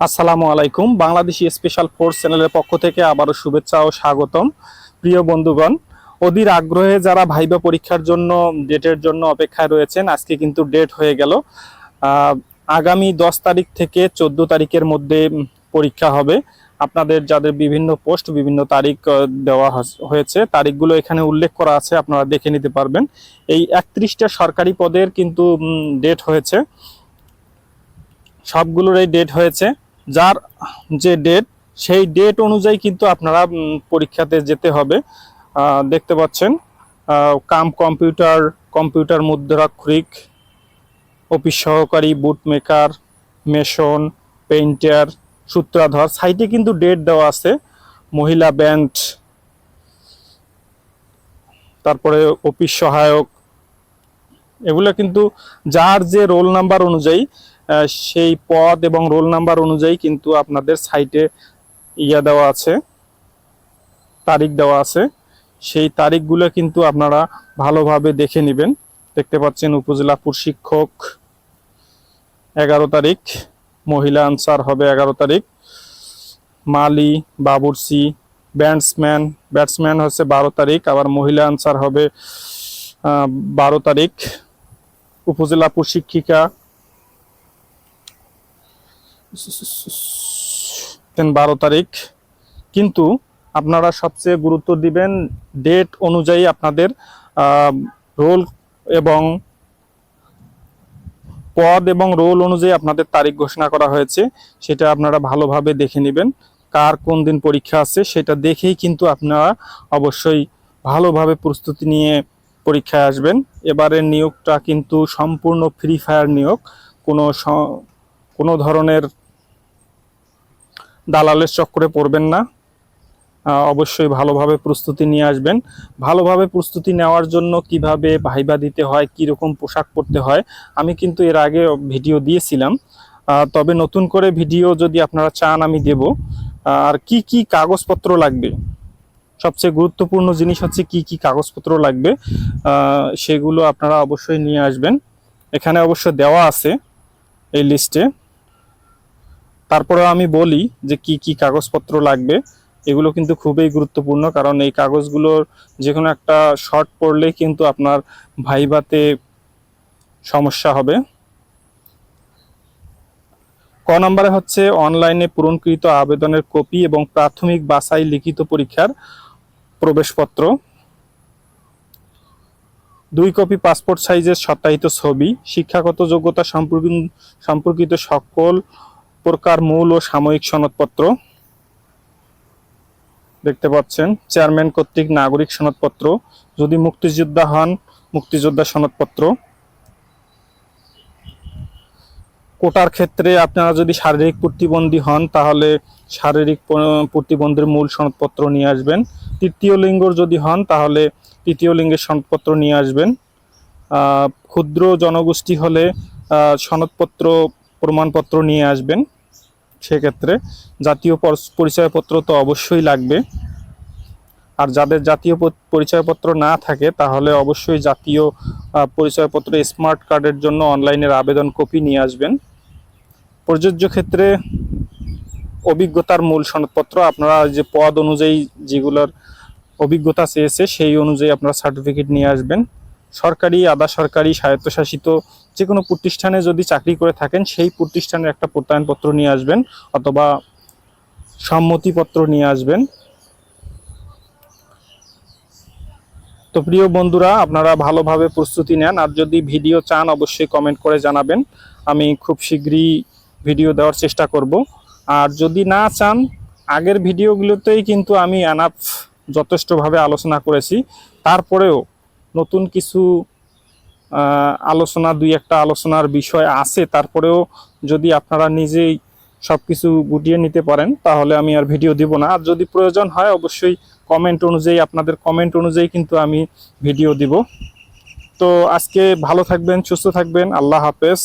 আসসালামু আলাইকুম। Bangladeshi special force চ্যানেলের পক্ষ থেকে আবারও শুভেচ্ছা ও স্বাগতম। প্রিয় বন্ধুগণ, অধীর আগ্রহে যারা ভাইবা পরীক্ষার জন্য, ডেটের জন্য অপেক্ষায় রয়েছেন, আজকে কিন্তু ডেট হয়ে গেল। আগামী দশ তারিখ থেকে চোদ্দ তারিখের মধ্যে পরীক্ষা হবে। আপনাদের যাদের বিভিন্ন পোস্ট, বিভিন্ন তারিখ দেওয়া হয়েছে, তারিখগুলো এখানে উল্লেখ করা আছে, আপনারা দেখে নিতে পারবেন। এই একত্রিশটা সরকারি পদের কিন্তু ডেট হয়েছে। সবগুলোর এই ডেট হয়েছে। যার যে ডেট সেই ডেট অনুযায়ী কিন্তু আপনারা পরীক্ষাতে যেতে হবে। দেখতে পাচ্ছেন কাম কম্পিউটার কম্পিউটার মুদ্রাক্ষরিক, অফিস সহকারী বুট মেকার মেশন পেইন্টার সূত্রাধর সাইটে কিন্তু ডেট দেওয়া আছে। মহিলা ব্যান্ড তারপরে অফিস সহায়ক, এগুলো কিন্তু যার যে রোল নাম্বার অনুযায়ী সেই পদ এবং রোল নাম্বার অনুযায়ী কিন্তু আপনাদের সাইটে ইয়া দেওয়া আছে, তারিখ দেওয়া আছে। সেই তারিখগুলো কিন্তু আপনারা ভালোভাবে দেখে নেবেন। দেখতে পাচ্ছেন উপজেলা প্রশিক্ষক এগারো তারিখ, মহিলা আনসার হবে এগারো তারিখ। মালি বাবুরসি ব্যাটসম্যান ব্যাটসম্যান হচ্ছে বারো তারিখ, আবার মহিলা আনসার হবে বারো তারিখ। উপজেলা প্রশিক্ষিকা বারো তারিখ। কিন্তু আপনারা সবচেয়ে গুরুত্ব দিবেন ডেট অনুযায়ী আপনাদের রোল এবং পদ এবং রোল অনুযায়ী আপনাদের তারিখ ঘোষণা করা হয়েছে। সেটা আপনারা ভালোভাবে দেখে নেবেন। কার কোন দিন পরীক্ষা আছে সেটা দেখেই কিন্তু আপনারা অবশ্যই ভালোভাবে প্রস্তুতি নিয়ে পরীক্ষায় আসবেন। এবারের নিয়োগটা কিন্তু সম্পূর্ণ ফ্রি ফায়ার নিয়োগ। কোনো কোনো ধরনের দালালের চক্করে পড়বেন না। অবশ্যই ভালোভাবে প্রস্তুতি নিয়ে আসবেন। ভালোভাবে প্রস্তুতি নেওয়ার জন্য কীভাবে ভাইবা দিতে হয় কি রকম পোশাক পরতে হয়, আমি কিন্তু এর আগে ভিডিও দিয়েছিলাম। তবে নতুন করে ভিডিও যদি আপনারা চান, আমি দেব। আর কি কি কাগজপত্র লাগবে? সবচেয়ে গুরুত্বপূর্ণ জিনিস হচ্ছে কি কি কাগজপত্র লাগবে? সেগুলো আপনারা অবশ্যই নিয়ে আসবেন। এখানে অবশ্য দেওয়া আছে এই লিস্টে। তারপরে আমি বলি যে কি কি কাগজপত্র লাগবে, এগুলো কিন্তু খুবই গুরুত্বপূর্ণ, কারণ এই কাগজগুলোর যে কোনো একটা শর্ট পড়লে কিন্তু আপনার ভাইভাতে সমস্যা হবে। ক নম্বরে হচ্ছে, অনলাইনে পূরণকৃত আবেদনের কপি এবং প্রাথমিক বাছাই লিখিত পরীক্ষার প্রবেশপত্র। দুই কপি পাসপোর্ট সাইজের সত্যায়িত ছবি, শিক্ষাগত যোগ্যতা সম্পর্কিত সকল প্রকার মূল ও সাময়িক সনদপত্র। দেখতে পাচ্ছেন, চেয়ারম্যান কর্তৃক নাগরিক সনদপত্র, যদি মুক্তিযোদ্ধা হন, মুক্তিযোদ্ধা সনদপত্র। কোটার ক্ষেত্রে আপনারা যদি শারীরিক প্রতিবন্ধী হন, তাহলে শারীরিক প্রতিবন্ধীর মূল সনদপত্র নিয়ে আসবেন। তৃতীয় লিঙ্গর যদি হন, তাহলে তৃতীয় লিঙ্গের সনদপত্র নিয়ে আসবেন। ক্ষুদ্র জনগোষ্ঠী হলে সনদপত্র, প্রমাণপত্র নিয়ে আসবেন। সেক্ষেত্রে জাতীয় পরিচয়পত্র তো অবশ্যই লাগবে। আর যাদের জাতীয় পরিচয়পত্র না থাকে, তাহলে অবশ্যই জাতীয় পরিচয়পত্র স্মার্ট কার্ডের জন্য অনলাইনের আবেদন কপি নিয়ে আসবেন। প্রযোজ্য ক্ষেত্রে অভিজ্ঞতার মূল সনদপত্র, আপনারা যে পদ অনুযায়ী যেগুলোর অভিজ্ঞতা চেয়েছে, সেই অনুযায়ী আপনারা সার্টিফিকেট নিয়ে আসবেন। সরকারি, আধা সরকারি, স্বায়ত্তশাসিত যে কোনো প্রতিষ্ঠানে যদি চাকরি করে থাকেন, সেই প্রতিষ্ঠানের একটা প্রত্যয়নপত্র নিয়ে আসবেন অথবা সম্মতিপত্র নিয়ে আসবেন। তো প্রিয় বন্ধুরা, আপনারা ভালোভাবে প্রস্তুতি নেন। আর যদি ভিডিও চান, অবশ্যই কমেন্ট করে জানাবেন। আমি খুব শীঘ্রই ভিডিও দেওয়ার চেষ্টা করব। আর যদি না চান, আগের ভিডিওগুলোতেই কিন্তু আমি অ্যানাফ যথেষ্টভাবে আলোচনা করেছি। তারপরেও নতুন কিছু আলোচনা, দুই একটা আলোচনার বিষয় আছে, তারপরেও যদি আপনারা নিজেই সব কিছু গুটিয়ে নিতে পারেন, তাহলে আমি আর ভিডিও দিব না। আর যদি প্রয়োজন হয়, অবশ্যই কমেন্ট অনুযায়ী, আপনাদের কমেন্ট অনুযায়ী কিন্তু আমি ভিডিও দিব। তো আজকে ভালো থাকবেন, সুস্থ থাকবেন, আল্লাহ হাফেজ।